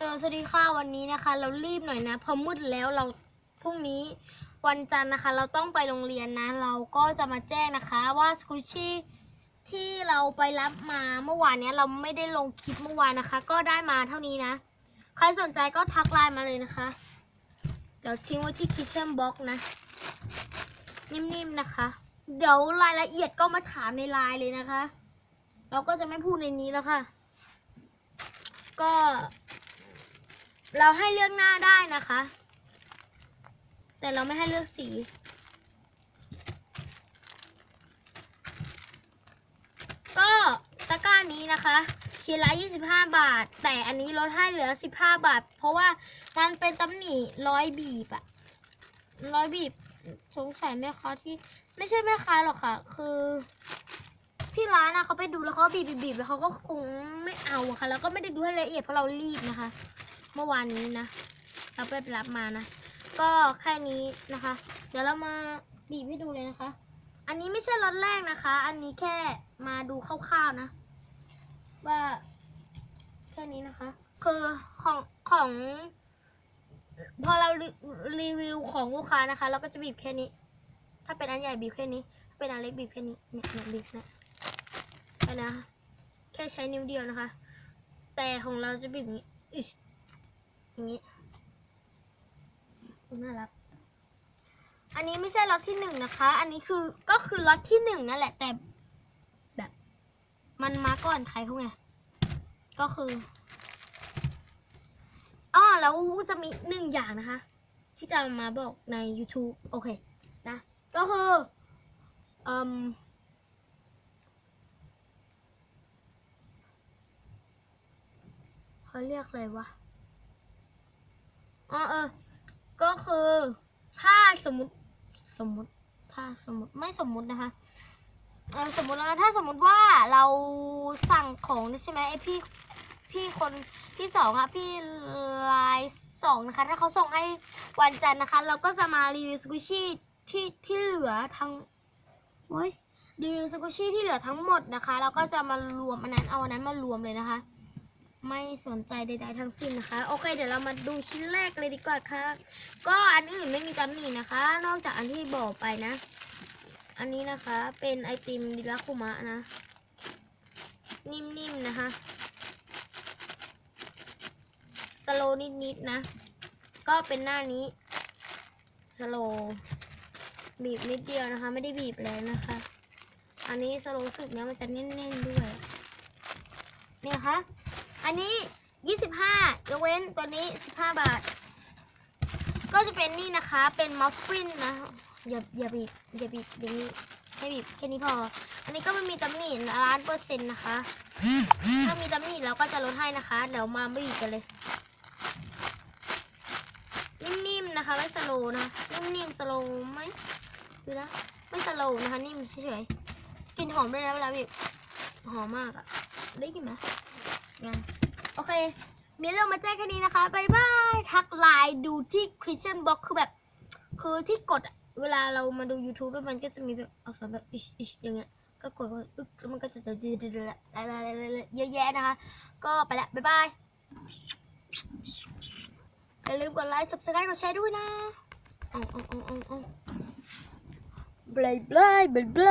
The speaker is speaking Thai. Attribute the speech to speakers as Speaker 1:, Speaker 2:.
Speaker 1: ฮัลโหลสวัสดีค่ะวันนี้นะคะ เรารีบหน่อยนะเพอมืดแล้วเราพรุ่งนี้วันจันทร์นะคะ เราต้องไปโรงเรียนนะ เราก็จะมาแจ้งนะคะว่าสกูชี่ที่เราไปรับมาเมื่อวานเนี้ยเราไม่ได้ลงคลิปเมื่อวานนะคะ ก็ได้มาเท่านี้นะ ใครสนใจก็ทักไลน์มาเลยนะคะ เดี๋ยวทิ้งไว้ที่คิชเช่นบ็อกนะ นิ่มๆนะคะ เดี๋ยวรายละเอียดก็มาถามในไลน์เลยนะคะ เราก็จะไม่พูดในนี้แล้วค่ะ ก็ เราให้เลือกหน้าได้นะคะ แต่เราไม่ให้เลือกสี ก็ตะกร้านี้นะคะชิ้นละ25 บาท แต่อันนี้ลดให้เหลือ 15 บาท เพราะว่ามันเป็นตำหนิร้อยบีบอะร้อยบีบสงสัยแม่ค้าที่ไม่ใช่แม่ค้าหรอกค่ะ คือที่ร้านนะเขาไปดูแล้วเขาบีบบีบแล้วเขาก็คงไม่เอาอะค่ะ แล้วก็ไม่ได้ดูให้ละเอียดเพราะเรารีบนะคะ มื่อวานนี้นะ เราไปรับมานะ ก็แค่นี้นะคะ เดี๋ยวเรามาบีบให้ดูเลยนะคะ อันนี้ไม่ใช่รถแรกนะคะ อันนี้แค่มาดูคร่าวๆนะ ว่าแค่นี้นะคะ คือของของพอเรารีวิวของลูกค้านะคะ เราก็จะบีบแค่นี้ ถ้าเป็นอันใหญ่บีบแค่นี้ ถ้าเป็นอันเล็กบีบแค่นี้ เนี่ยเนี่ยบีบนะแค่นะ แค่ใช้นิ้วเดียวนะคะ แต่ของเราจะบีบนี้ อย่างนี้น่ารัก อันนี้ไม่ใช่ล็อตที่หนึ่งนะคะ อันนี้คือก็คือล็อตที่หนึ่งนั่นแหละ แต่แบบ มันมาก่อนใครเขาไง ก็คืออ้อแล้วจะมีหนึ่งอย่างนะคะ ที่จะมาบอกใน YouTube โอเค นะ ก็คืออืมเขาเรียกอะไรวะ อ๋อเออ ก็คือถ้าสมมติสมมติถ้าสมมติไม่สมมตินะคะเออสมมติแล้วถ้าสมมติว่าเราสั่งของใช่ไหมไอพี่พี่คนที่สองอะพี่ไลน์สองนะคะ ถ้าเขาส่งให้วันจันทร์นะคะ เราก็จะมารีวิวสกุชี่ที่ที่เหลือทั้งโอ้ยรีวิวสกุชี่ที่เหลือทั้งหมดนะคะ เราก็จะมารวมอันนั้นเอาอันนั้นมารวมเลยนะคะ ไม่สนใจใดๆทั้งสิ้นนะคะ โอเค เดี๋ยวเรามาดูชิ้นแรกเลยดีกว่าค่ะ ก็อันอื่นไม่มีตำหนินะคะ นอกจากอันที่บอกไปนะ อันนี้นะคะเป็นไอติมดิลาคุมะนะ นิ่มๆนะคะ สโลนิดๆนะ ก็เป็นหน้านี้ สโลบีบนิดเดียวนะคะ ไม่ได้บีบแรงนะคะ อันนี้สโลสุดเนี้ยมันจะแน่นๆด้วย เนี่ยนะคะ อันนี้25ยกเว้นตัวนี้15บห้าบาท ก็จะเป็นนี่นะคะ เป็นมัฟฟินนะอย่าอย่าบีบอย่าบีบอย่างนี้ให้บีบแค่นี้พอ อันนี้ก็ไม่มีตำหนิล้านเปอร์เซ็นต์นะคะ ถ้ามีตำหนิเราก็จะลดให้นะคะ เดี๋ยวมาบีบกันเลย นิ่มๆนะคะ ไม่สโลนะ นิ่มๆสโลไหมดูนะ ไม่สโลนะคะ นิ่มเฉยๆกลิ่นหอมด้วยนะเวลาบีบหอมมากอะได้กลินไหมยัง โอเค มีเรื่องมาแจ้งแค่นี้นะคะบายบายทักไลน์ดูที่ Christian Box คือแบบ คือที่กดเวลาเรามาดู YouTube แล้วมันก็จะมีแบบอักษรแบบอิชอิชอย่างเงี้ยก็กดอึ๊กแล้วมันก็จะจะจะจะจะเยอะแยะนะคะ ก็ไปละบ๊ายบายอย่าลืมกดไลค์ subscribe กดแชร์ด้วยนะอ๋ออ๋ออ๋ออ๋อ blah blah blah blah